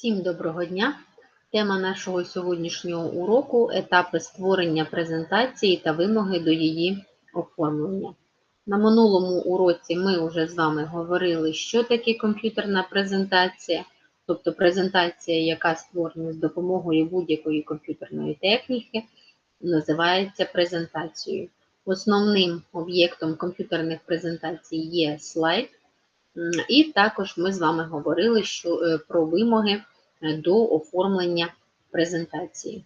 Всім доброго дня! Тема нашого сьогоднішнього уроку етапи створення презентації та вимоги до її оформлення. На минулому уроці ми вже з вами говорили, що таке комп'ютерна презентація, тобто презентація, яка створена з допомогою будь-якої комп'ютерної техніки, називається презентацією. Основним об'єктом комп'ютерних презентацій є слайд. І також ми з вами говорили що, е, про вимоги до оформлення презентації.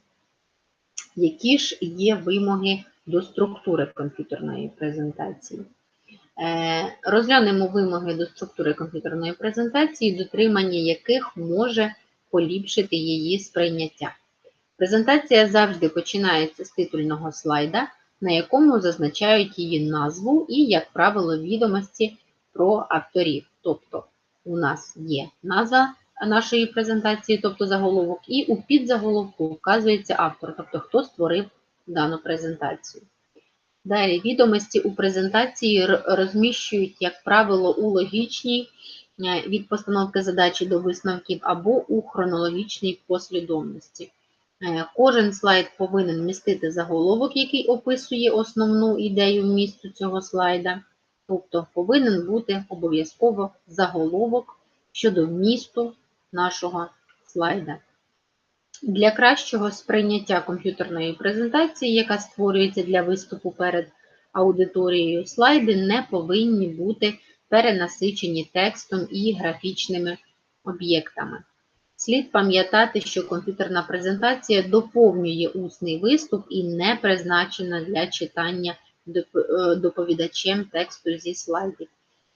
Які ж є вимоги до структури комп'ютерної презентації? Е, Розглянемо вимоги до структури комп'ютерної презентації, дотримання яких може поліпшити її сприйняття. Презентація завжди починається з титульного слайда, на якому зазначають її назву і, як правило, відомості про авторів. Тобто у нас є назва нашої презентації, тобто заголовок, і у підзаголовку вказується автор, тобто хто створив дану презентацію. Далі відомості у презентації розміщують, як правило, у логічній е, від постановки задачі до висновків або у хронологічній послідовності. Е, Кожен слайд повинен містити заголовок, який описує основну ідею вмісту цього слайда. Тобто повинен бути обов'язково заголовок щодо вмісту нашого слайда. Для кращого сприйняття комп'ютерної презентації, яка створюється для виступу перед аудиторією, слайди не повинні бути перенасичені текстом і графічними об'єктами. Слід пам'ятати, що комп'ютерна презентація доповнює усний виступ і не призначена для читання е, доповідачем тексту зі слайдів.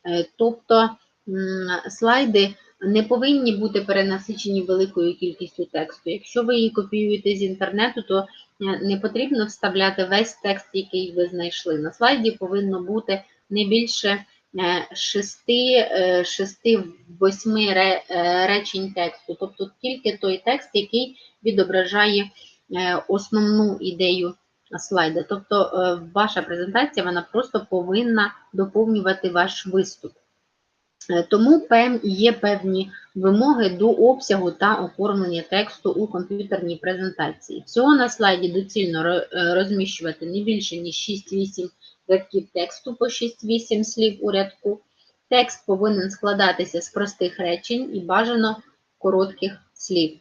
Е, Тобто слайди не повинні бути перенасичені великою кількістю тексту. Якщо ви її копіюєте з інтернету, то е, не потрібно вставляти весь текст, який ви знайшли. На слайді повинно бути не більше 6-8 речень тексту, тобто тільки той текст, який відображає е, основну ідею слайда. Тобто е, ваша презентація вона просто повинна доповнювати ваш виступ. Е, Тому є певні вимоги до обсягу та оформлення тексту у комп'ютерній презентації. Всього на слайді доцільно е, розміщувати не більше ніж 6-8 рядків тексту по 6-8 слів у рядку. Текст повинен складатися з простих речень і бажано коротких слів.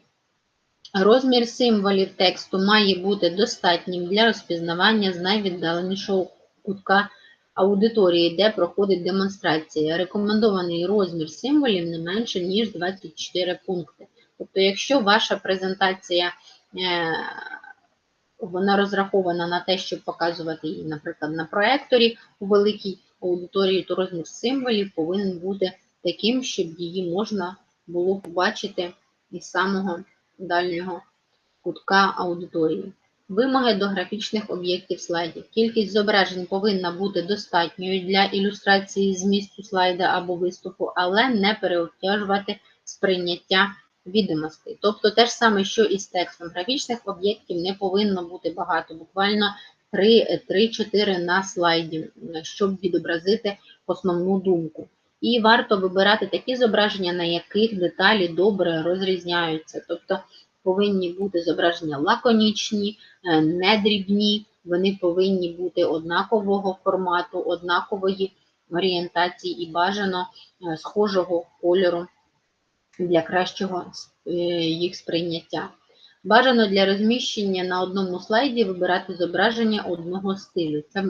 Розмір символів тексту має бути достатнім для розпізнавання з найвіддаленішого кутка аудиторії, де проходить демонстрація. Рекомендований розмір символів не менше, ніж 24 пункти. Тобто, якщо ваша презентація е, вона розрахована на те, щоб показувати її, наприклад, на проекторі у великій аудиторії, то розмір символів повинен бути таким, щоб її можна було побачити із самого дальнього кутка аудиторії. Вимоги до графічних об'єктів слайдів. Кількість зображень повинна бути достатньою для ілюстрації змісту слайда або виступу, але не переобтяжувати сприйняття відомостей. Тобто те ж саме, що і з текстом. Графічних об'єктів не повинно бути багато, буквально 3-4 на слайді, щоб відобразити основну думку. І варто вибирати такі зображення, на яких деталі добре розрізняються. Тобто повинні бути зображення лаконічні, е, недрібні, вони повинні бути однакового формату, однакової орієнтації і бажано е, схожого кольору для кращого е, їх сприйняття. Бажано для розміщення на одному слайді вибирати зображення одного стилю. Це,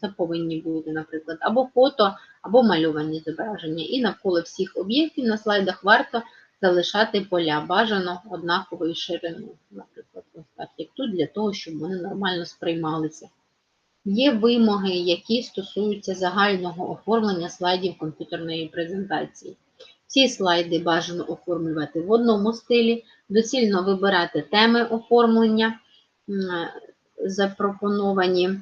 це повинні бути, наприклад, або фото, або мальовані зображення. І навколо всіх об'єктів на слайдах варто залишати поля, бажано однакової ширини, наприклад, ось так, як тут, для того, щоб вони нормально сприймалися. Є вимоги, які стосуються загального оформлення слайдів комп'ютерної презентації. Ці слайди бажано оформлювати в одному стилі, доцільно вибирати теми оформлення, запропоновані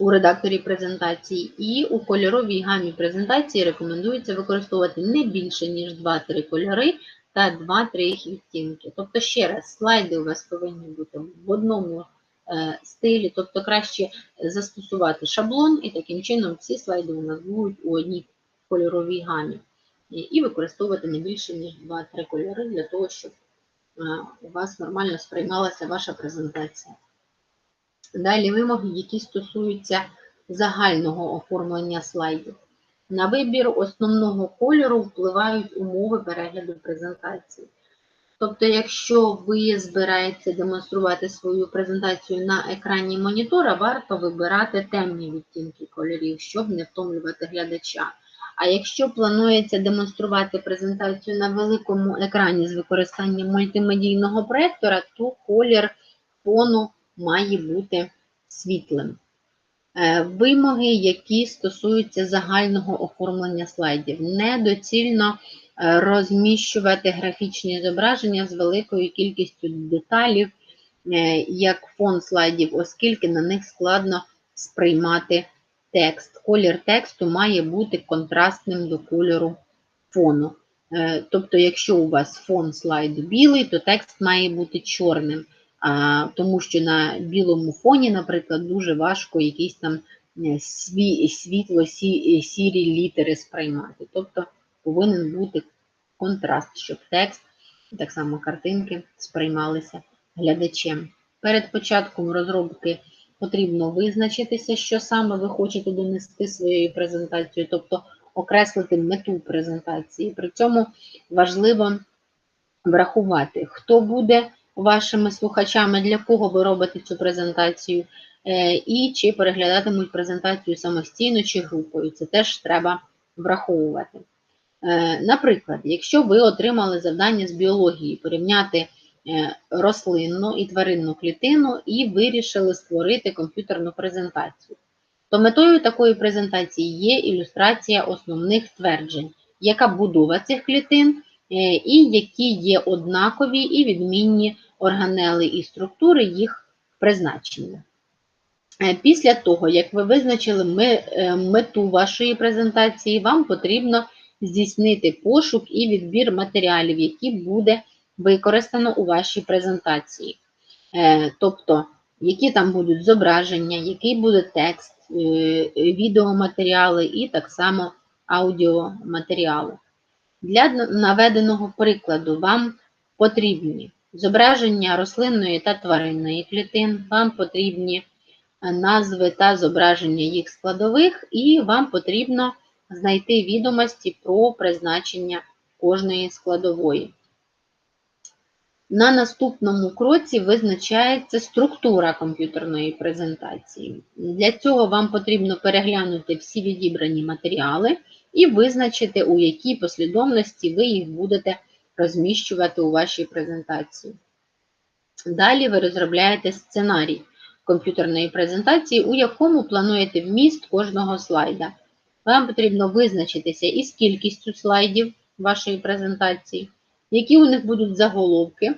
у редакторі презентації, і у кольоровій гамі презентації рекомендується використовувати не більше, ніж 2-3 кольори та 2-3 їх відтінки. Тобто, ще раз, слайди у вас повинні бути в одному е, стилі, тобто краще застосувати шаблон, і таким чином всі слайди у нас будуть у одній кольоровій гамі. і- і використовувати не більше, ніж 2-3 кольори для того, щоб е, у вас нормально сприймалася ваша презентація. Далі вимоги, які стосуються загального оформлення слайдів. На вибір основного кольору впливають умови перегляду презентації. Тобто, якщо ви збираєтеся демонструвати свою презентацію на екрані монітора, варто вибирати темні відтінки кольорів, щоб не втомлювати глядача. А якщо планується демонструвати презентацію на великому екрані з використанням мультимедійного проєктора, то колір фону має бути світлим. Е, Вимоги, які стосуються загального оформлення слайдів. Недоцільно е, розміщувати графічні зображення з великою кількістю деталів, е, як фон слайдів, оскільки на них складно сприймати текст. Колір тексту має бути контрастним до кольору фону. Тобто, якщо у вас фон слайду білий, то текст має бути чорним. Тому що на білому фоні, наприклад, дуже важко якісь там е, сві, світло сі, сірі літери сприймати. Тобто повинен бути контраст, щоб текст, так само картинки сприймалися глядачем. Перед початком розробки потрібно визначитися, що саме ви хочете донести своєю презентацією, тобто окреслити мету презентації. При цьому важливо врахувати, хто буде вашими слухачами, для кого ви робите цю презентацію, е, і чи переглядатимуть презентацію самостійно чи групою. Це теж треба враховувати. Е, Наприклад, якщо ви отримали завдання з біології порівняти е, рослинну і тваринну клітину і вирішили створити комп'ютерну презентацію, то метою такої презентації є ілюстрація основних тверджень, яка будова цих клітин, і які є однакові і відмінні органели і структури їх призначення. Е, Після того, як ви визначили е, мету вашої презентації, вам потрібно здійснити пошук і відбір матеріалів, які буде використано у вашій презентації. Е, Тобто, які там будуть зображення, який буде текст, відеоматеріали і так само аудіоматеріали. Для наведеного прикладу вам потрібні зображення рослинної та тваринної клітин, вам потрібні е, назви та зображення їх складових, і вам потрібно знайти відомості про призначення кожної складової. На наступному кроці визначається структура комп'ютерної презентації. Для цього вам потрібно переглянути всі відібрані матеріали і визначити, у якій послідовності ви їх будете розміщувати у вашій презентації. Далі ви розробляєте сценарій комп'ютерної презентації, у якому плануєте вміст кожного слайда. Вам потрібно визначитися із кількістю слайдів вашої презентації, які у них будуть заголовки,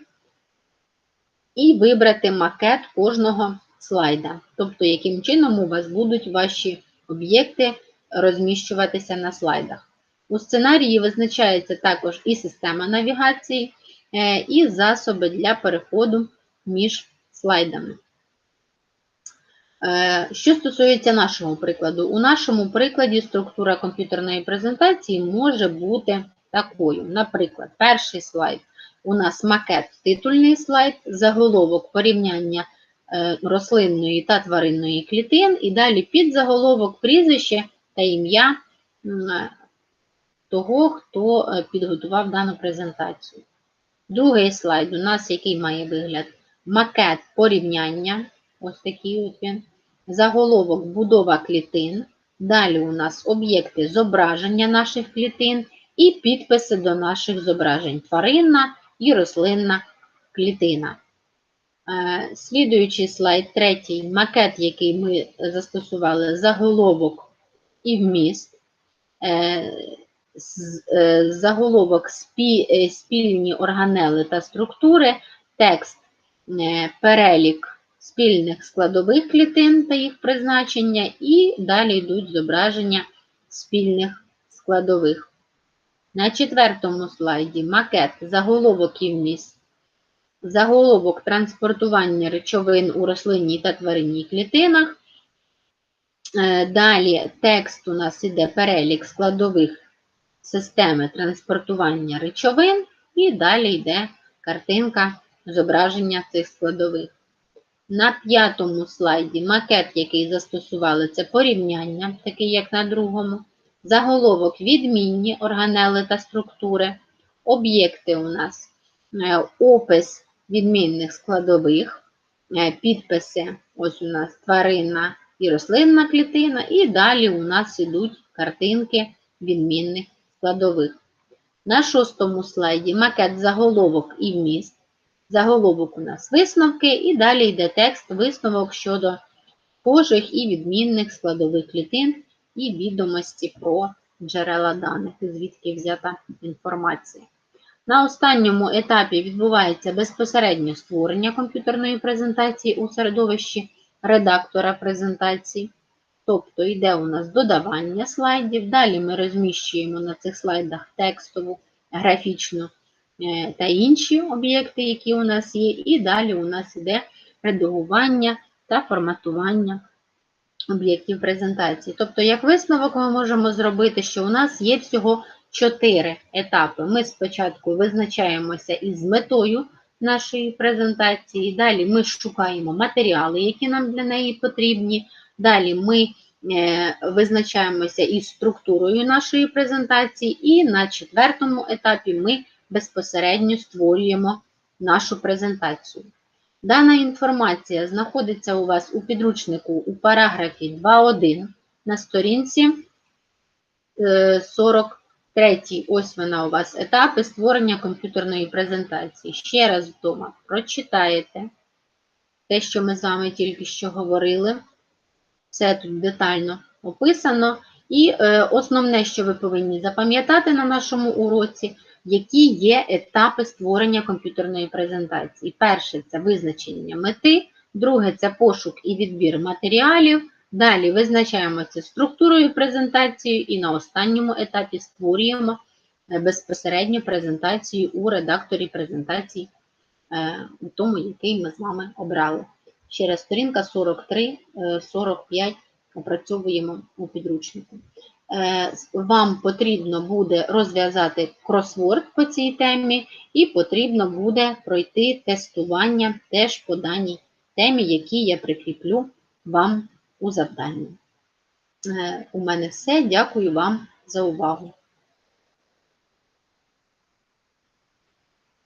і вибрати макет кожного слайда. Тобто, яким чином у вас будуть ваші об'єкти розміщуватися на слайдах. У сценарії визначається також і система навігації, е, і засоби для переходу між слайдами. Е, Що стосується нашого прикладу, у нашому прикладі структура комп'ютерної презентації може бути такою. Наприклад, перший слайд у нас макет, титульний слайд, заголовок порівняння е, рослинної та тваринної клітин, і далі підзаголовок, прізвище та ім'я того, хто е, підготував дану презентацію. Другий слайд у нас який має вигляд? Макет порівняння. Ось такий от він. Заголовок будова клітин. Далі у нас об'єкти зображення наших клітин і підписи до наших зображень. Тваринна і рослинна клітина. Е, Слідуючий слайд, третій макет, який ми застосували, заголовок і вміст. Е, Заголовок е, спільні органели та структури, текст е, перелік спільних складових клітин та їх призначення, і далі йдуть зображення спільних складових. На четвертому слайді макет заголовок і вміст. Заголовок транспортування речовин у рослинній та тваринній клітинах. Далі текст у нас іде перелік складових системи транспортування речовин, і далі йде картинка зображення цих складових. На п'ятому слайді макет, який застосували, це порівняння, такий як на другому. Заголовок відмінні органели та структури. Об'єкти у нас е, опис відмінних складових, е, підписи, ось у нас тваринна і рослинна клітина, і далі у нас ідуть картинки відмінних складових. На шостому слайді макет заголовок і вміст. Заголовок у нас висновки, і далі йде текст висновок щодо схожих і відмінних складових клітин і відомості про джерела даних, звідки взята інформація. На останньому етапі відбувається безпосередньо створення комп'ютерної презентації у середовищі редактора презентації. Тобто йде у нас додавання слайдів, далі ми розміщуємо на цих слайдах текстову, графічну е, та інші об'єкти, які у нас є, і далі у нас йде редагування та форматування об'єктів презентації. Тобто, як висновок, ми можемо зробити, що у нас є всього чотири етапи. Ми спочатку визначаємося із метою нашої презентації, далі ми шукаємо матеріали, які нам для неї потрібні. Далі ми е, визначаємося із структурою нашої презентації, і на четвертому етапі ми безпосередньо створюємо нашу презентацію. Дана інформація знаходиться у вас у підручнику у параграфі 2.1 на сторінці 43. Ось вона у вас етапи створення комп'ютерної презентації. Ще раз вдома прочитаєте те, що ми з вами тільки що говорили. Все тут детально описано. І е, основне, що ви повинні запам'ятати на нашому уроці, які є етапи створення комп'ютерної презентації. Перше це визначення мети, друге це пошук і відбір матеріалів. Далі визначаємося структурою презентації, і на останньому етапі створюємо е, безпосередньо презентацію у редакторі презентації, е, у тому, який ми з вами обрали. Ще раз, сторінка 43-45 опрацьовуємо у підручнику. Е, Вам потрібно буде розв'язати кросворд по цій темі, і потрібно буде пройти тестування теж по даній темі, які я прикріплю вам у завданні. Е, У мене все. Дякую вам за увагу.